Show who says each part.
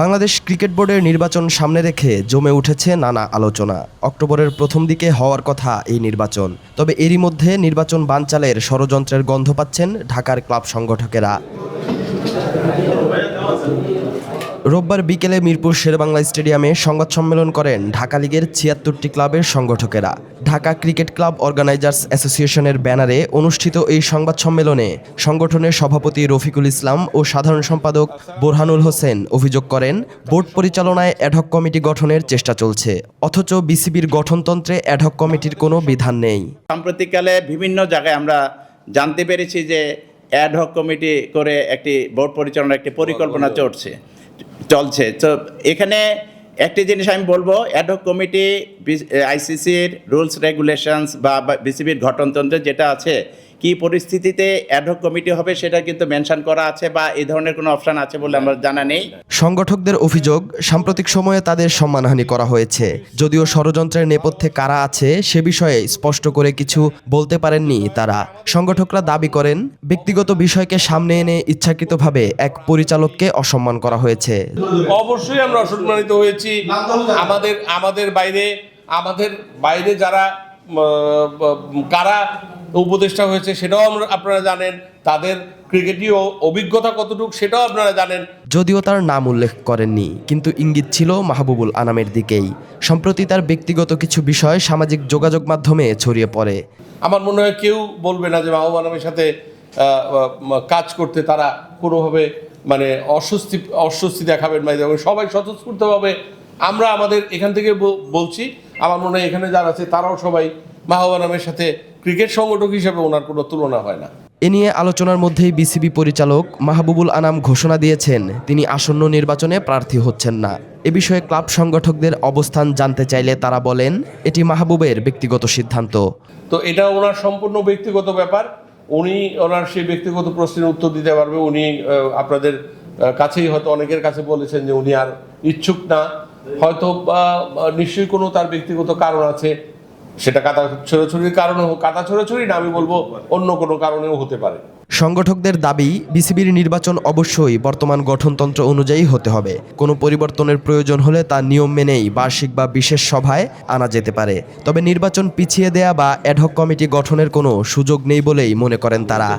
Speaker 1: Bangladesh cricket বোর্ডের নির্বাচন সামনে রেখে জমে উঠেছে নানা আলোচনা। অক্টোবরের প্রথম দিকে হওয়ার কথা এই নির্বাচন। তবে এরই মধ্যে নির্বাচন বানচালের ষড়যন্ত্রের গন্ধ পাচ্ছেন ঢাকার ক্লাব সংগঠকেরা। রোববার বিকেলে মিরপুর শেরবাংলা স্টেডিয়ামে সংবাদ সম্মেলন করেন ঢাকা লীগের ছিয়াত্তরটি ক্লাবের সংগঠকেরা। ঢাকা ক্রিকেট ক্লাব অর্গানাইজার্স অ্যাসোসিয়েশনের ব্যানারে অনুষ্ঠিত এই সংবাদ সম্মেলনে সংগঠনের সভাপতি রফিকুল ইসলাম ও সাধারণ সম্পাদক বোরহানুল হোসেন অভিযোগ করেন বোর্ড পরিচালনায় অ্যাডহক কমিটি গঠনের চেষ্টা চলছে অথচ বিসিবির গঠনতন্ত্রে অ্যাডহক কমিটির কোনো বিধান নেই।
Speaker 2: সাম্প্রতিককালে বিভিন্ন জায়গায় আমরা জানতে পেরেছি যে অ্যাডহক কমিটি করে একটি বোর্ড পরিচালনার একটি পরিকল্পনা চলছে। চলছে। তো এখানে একটি জিনিস আমি বলব অ্যাডহক কমিটি আইসিসির রুলস রেগুলেশনস বা বিসিবির গঠনতন্ত্রে যেটা আছে কি পরিস্থিতিতে অ্যাডহক কমিটি হবে সেটা কিন্তু মেনশন করা আছে বা এই ধরনের কোনো অপশন আছে বলে আমার জানা নেই।
Speaker 1: সংগঠকদের অভিযোগ সাম্প্রতিক সময়ে তাদের সম্মানহানি করা হয়েছে। যদিও ষড়যন্ত্রের নেপথ্যে কারা আছে সে বিষয়ে স্পষ্ট করে কিছু বলতে পারেননি তারা। সংগঠকরা দাবি করেন ব্যক্তিগত বিষয়কে সামনে এনে ইচ্ছাকৃতভাবে এক পরিচালককে অসম্মান করা হয়েছে।
Speaker 3: অবশ্যই আমরা অসম্মানিত হয়েছি। আমাদের আমাদের বাইরে আমাদের বাইরে যারা কারা উপদেষ্টা হয়েছে সেটাও আমরা আপনারা জানেন তাদের ক্রিকেটীয় অভিজ্ঞতা কতটুকু সেটাও আপনারা জানেন।
Speaker 1: যদিও তার নাম উল্লেখ করেননি কিন্তু ইঙ্গিত ছিল মাহবুবুল আনামের দিকেই। সম্প্রতি তার ব্যক্তিগত কিছু বিষয় সামাজিক যোগাযোগ মাধ্যমে ছড়িয়ে পড়ে।
Speaker 3: আমার মনে হয় কেউ বলবে না যে মাহবুব আনামের সাথে কাজ করতে তারা কোনোভাবে মানে অস্বস্তি অস্বস্তি দেখাবেন বা সবাই স্বতঃস্ফূর্তভাবে আমরা আমাদের এখান থেকে বলছি। আমার মনে হয় এখানে যারা আছে তারাও সবাই মাহবুব আলমের সাথে ক্রিকেট সংগঠক হিসেবে ওনার কোনো তুলনা হয় না।
Speaker 1: এ নিয়ে আলোচনার মধ্যেই বিসিবি পরিচালক মাহবুবুল আনাম ঘোষণা দিয়েছেন তিনি আসন্ন নির্বাচনে প্রার্থী হচ্ছেন না। এ বিষয়ে ক্লাব সংগঠকদের অবস্থান জানতে চাইলে তারা বলেন এটি মাহবুবের ব্যক্তিগত সিদ্ধান্ত।
Speaker 3: তো এটা ওনার সম্পূর্ণ ব্যক্তিগত ব্যাপার। উনি ওনার সেই ব্যক্তিগত প্রশ্নের উত্তর দিতে পারবে। উনি আপনাদের কাছেই হয়তো অনেকের কাছে বলেছেন যে উনি আর ইচ্ছুক না। হয়তো নিশ্চয়ই কোনো তার ব্যক্তিগত কারণ আছে। সেটা কাটা ছোড়াছুরির কারণে কাটা ছোড়াছুরি না, আমি বলব অন্য কোনো কারণেও হতে পারে।
Speaker 1: সংগঠকদের দাবি, বিসিবির নির্বাচন অবশ্যই বর্তমান গঠনতন্ত্র অনুযায়ী হতে হবে। কোনো পরিবর্তনের প্রয়োজন হলে তা নিয়ম মেনেই বার্ষিক বা বিশেষ সভায় আনা যেতে পারে। তবে নির্বাচন পিছিয়ে দেয়া বা অ্যাডহক কমিটি গঠনের কোনো সুযোগ নেই বলেই মনে করেন তারা।